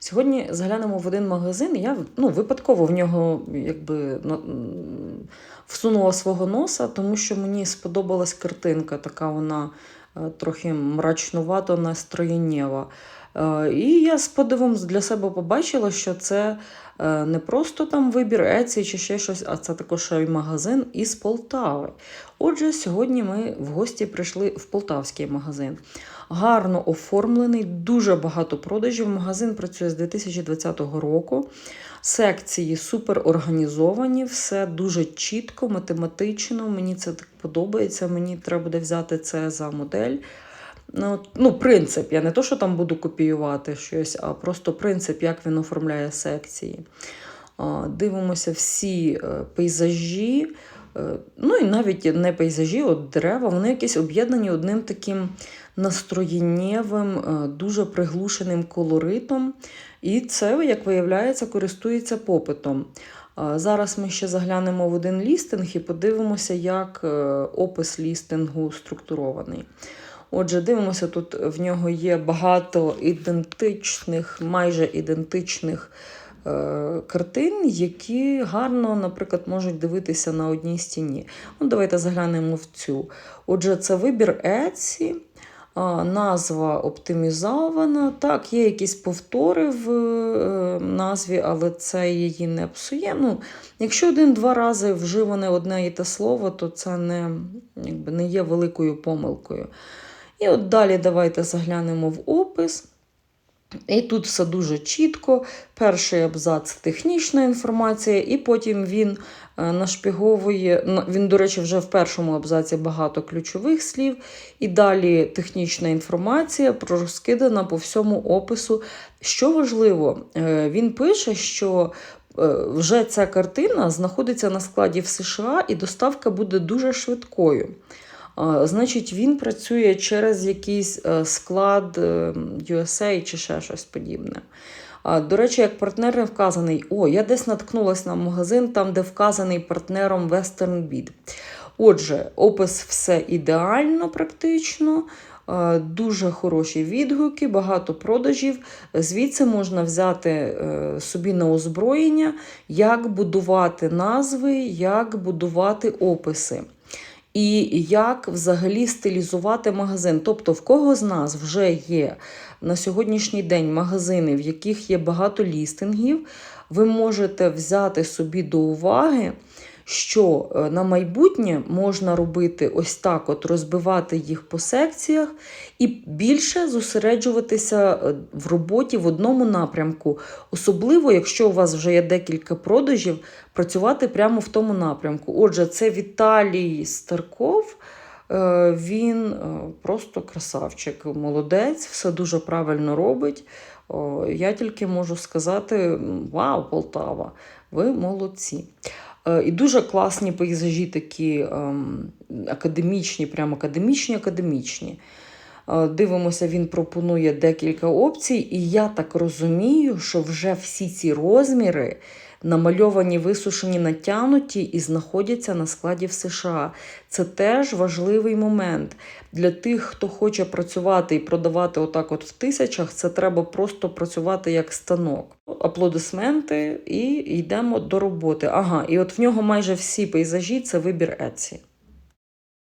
Сьогодні заглянемо в один магазин. Я ну, випадково в нього якби всунула свого носа, тому що мені сподобалась картинка, така вона е, трохи мрачнувато настроєнєва. Е, І я з подивом для себе побачила, що це е, не просто там вибір Еці чи ще щось, а це також й магазин із Полтави. Отже, сьогодні ми в гості прийшли в полтавський магазин. Гарно оформлений, дуже багато продажів. Магазин працює з 2020 року. Секції супер організовані, все дуже чітко, математично. Мені це так подобається. Мені треба буде взяти це за модель. Ну, ну, принцип. Я не то, що там буду копіювати щось, а просто принцип, як він оформляє секції. Дивимося всі е, пейзажі. е, Ну і навіть не пейзажі, от дерева, вони якісь об'єднані одним таким настроєннєвим, е, дуже приглушеним колоритом. І це, як виявляється, користується попитом. Зараз ми ще заглянемо в один лістинг і подивимося, як опис лістингу структурований. Отже, дивимося, тут в нього є багато ідентичних, майже ідентичних е, картин, які гарно, наприклад, можуть дивитися на одній стіні. Ну, давайте заглянемо в цю. Отже, це вибір. А, Назва оптимізована. Так, є якісь повтори в е, назві, але це її не псує. Ну, якщо один-два рази вживане одне і те слово, то це не, якби, не є великою помилкою. І от далі давайте заглянемо в опис. І тут все дуже чітко. Перший абзац технічна інформація, і потім він е, нашпіговує. Він, до речі, вже в першому абзаці багато ключових слів. І далі технічна інформація розкидана по всьому опису. Що важливо, е, він пише, що е, вже ця картина знаходиться на складі в США, і доставка буде дуже швидкою. Значить, він працює через якийсь е, склад е, USA чи ще щось подібне. До речі, як партнер не вказаний, о, я десь наткнулася на магазин, там, де вказаний партнером Western Bid. Отже, опис все ідеально, практично. е, Дуже хороші відгуки, багато продажів. Звідси можна взяти е, собі на озброєння, як будувати назви, як будувати описи і як взагалі стилізувати магазин. Тобто, в кого з нас вже є на сьогоднішній день магазини, в яких є багато лістингів, ви можете взяти собі до уваги. Що е, на майбутнє можна робити ось так: от розбивати їх по секціях і більше зосереджуватися е, в роботі в одному напрямку, особливо, якщо у вас вже є декілька продажів, працювати прямо в тому напрямку. Отже, це Віталій Старков. Е, Він просто красавчик, молодець, все дуже правильно робить. Я тільки можу сказати: вау, Полтава, ви молодці. Е, І дуже класні пейзажі, такі ем, академічні, прямо академічні, академічні. Е, Дивимося, він пропонує декілька опцій, і я так розумію, що вже всі ці розміри намальовані, висушені, натягнуті і знаходяться на складі в США. Це теж важливий момент. Для тих, хто хоче працювати і продавати отак от в тисячах, це треба просто працювати як станок. Аплодисменти і йдемо до роботи. Ага, і от в нього майже всі пейзажі це вибір Etsy.